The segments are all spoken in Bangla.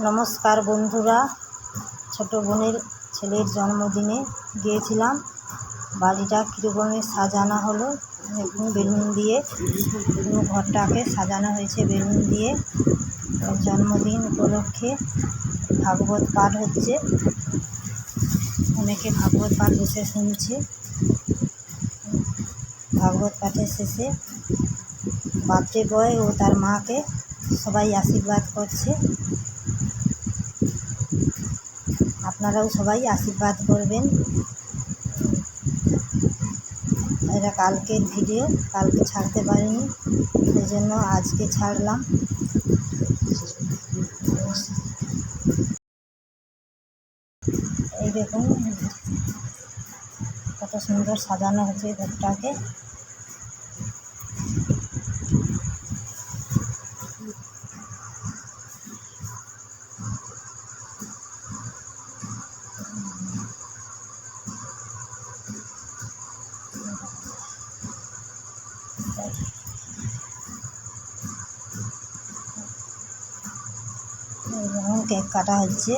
নমস্কার বন্ধুরা, ছোট বোনের ছেলের জন্মদিনে গিয়েছিলাম। বাড়িটা কীরকমই সাজানো হলো বেলুন দিয়ে পুরো ঘরটাকে সাজানো হয়েছে, বেলুন দিয়ে। জন্মদিন উপলক্ষে ভাগবত পাঠ হচ্ছে। অনেকে ভাগবত পাঠ বসে শুনছে। ভাগবত পাঠের শেষে বার্থডে বয় ও তার মাকে সবাই আশীর্বাদ করছে। আপনারাও সবাই আশীর্বাদ করবেন। এটা কালকের ভিডিও কালকে ছাড়তে পারিনি সেই জন্য আজকে ছাড়লাম। এই দেখুন, কত সুন্দর সাজানো হয়েছে ঘরটাকে। দেখুন কেক কাটা হচ্ছে।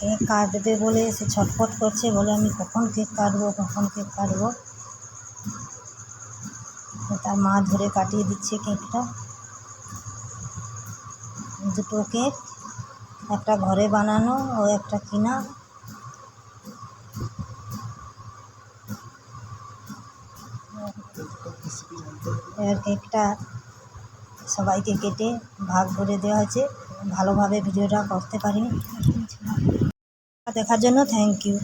কেক কাটবে বলে সে ছটফট করছে বলে আমি কখন কেক কাটবো, কখন কেক কাটবো? তার মা ধরে কাটিয়ে দিচ্ছে কেকটা দুটো কেক একটা ঘরে বানানো ও একটা কিনা। এবার কেকটা সবাইকে কেটে ভাগ করে দেওয়া হয়েছে। ভালোভাবে ভিডিওটা করতে পারিনি। দেখার জন্য থ্যাংক ইউ